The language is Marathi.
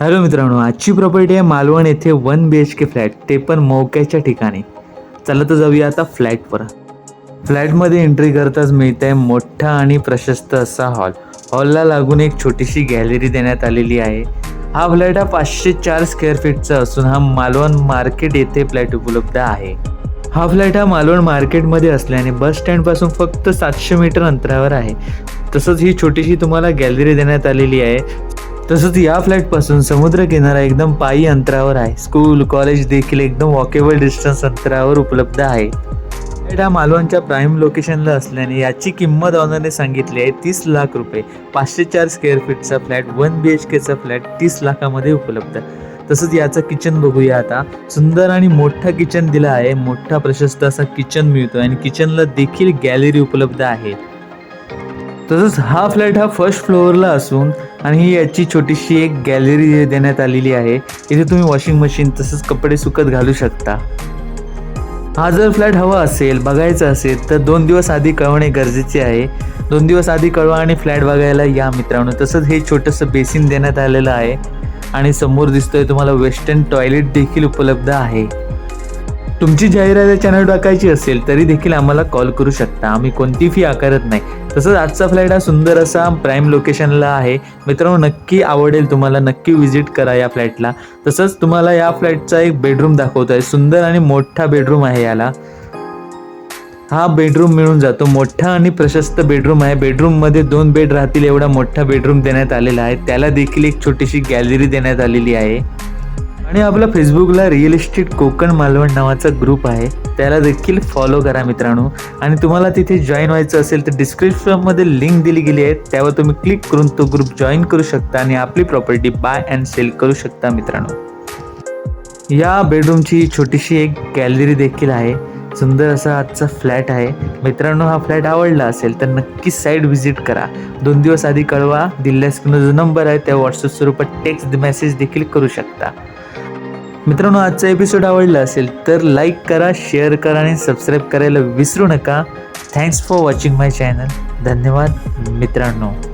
हॅलो मित्रांनो आजची प्रॉपर्टी आहे मालवण येथे one B H K flat ते पण मोक्याच्या ठिकाणी. चला तर जाऊया आता फ्लॅटवर फ्लॅटमध्ये एंट्री करताच मिळत आहे मोठा आणि प्रशस्त असा हॉल हॉलला लागून एक छोटीशी गॅलरी देण्यात आलेली आहे. हा फ्लॅट हा पाचशे चार स्क्वेअर फीटचा असून हा मालवण मार्केट येथे फ्लॅट उपलब्ध आहे. हा फ्लॅट हा मालवण मार्केटमध्ये असल्याने बस स्टँडपासून फक्त सातशे मीटर अंतरावर आहे. तसंच ही छोटीशी तुम्हाला गॅलरी देण्यात आलेली आहे. तसंच या फ्लॅटपासून समुद्र किनारा एकदम पायी अंतरावर आहे. स्कूल कॉलेज देखील एकदम वॉकेबल डिस्टन्स अंतरावर उपलब्ध आहे. फ्लॅट हा मालवणच्या प्राईम लोकेशनला असल्याने याची किंमत ऑनरने सांगितली आहे तीस लाख रुपये. पाचशे चार स्क्वेअर फीटचा फ्लॅट वन बी एच केचा फ्लॅट तीस लाखामध्ये उपलब्ध. तसंच याचं किचन बघूया आता. सुंदर आणि मोठा किचन दिला आहे. मोठा प्रशस्त असा किचन मिळतो आणि किचनला देखील गॅलरी उपलब्ध आहे. तसंच हा फ्लॅट हा फर्स्ट फ्लोअरला असून आणि ही याची छोटीशी एक गॅलरी देण्यात आलेली आहे. इथे तुम्ही वॉशिंग मशीन तसंच कपडे सुकत घालू शकता. हा जर फ्लॅट हवा असेल बघायचा असेल तर दोन दिवस आधी कळवणे गरजेचे आहे. दोन दिवस आधी कळवा आणि फ्लॅट बघायला या मित्रांनो. तसंच हे छोटंसं बेसिन देण्यात आलेलं आहे. आणि समोर दिसतोय तुम्हाला वेस्टर्न टॉयलेट देखील उपलब्ध आहे. तुमची जाहिरात चॅनल टाकायची असेल तरी देखील आम्हाला कॉल करू शकता. आम्ही कोणती फी आकारत नाही. तसंच आजचा फ्लॅट हा सुंदर असा प्राईम लोकेशनला आहे. मित्रांनो नक्की आवडेल तुम्हाला नक्की विजिट करा या फ्लॅटला तसंच तुम्हाला या फ्लॅटचा एक बेडरूम दाखवतो आहे सुंदर आणि मोठा बेडरूम आहे याला. हा बेडरूम मिळून जातो. मोठा आणि प्रशस्त बेडरूम आहे. बेडरूममध्ये दोन बेड राहतील एवढा मोठा बेडरूम देण्यात आलेला आहे. त्याला देखील एक छोटीशी गॅलरी देण्यात आलेली आहे. आणि आपल्या फेसबुकला रिअल इस्टेट कोकण मालवण नावाचा ग्रुप आहे. त्याला देखील फॉलो करा मित्रांनो. आणि तुम्हाला तिथे जॉईन व्हायचं असेल तर डिस्क्रिप्शनमध्ये लिंक दिली गेली आहे. त्यावर तुम्ही क्लिक करून तो ग्रुप जॉईन करू शकता आणि आपली प्रॉपर्टी बाय अँड सेल करू शकता मित्रांनो. या बेडरूमची छोटीशी एक गॅलरी देखील आहे. सुंदर असा आजचा फ्लॅट आहे. मित्रांनो हा फ्लॅट आवडला असेल तर नक्की साईट व्हिजिट करा. दोन दिवस आधी कळवा. दिल्ल्या स्क्रीनवर जो नंबर आहे त्या व्हॉट्सअप स्वरूपात टेक्स्ट मेसेज देखील करू शकता. मित्रांनो आजचा एपिसोड आवडला असेल तर लाईक करा शेअर करा आणि सबस्क्राईब करायला विसरू नका. Thanks for watching my channel धन्यवाद मित्रांनो.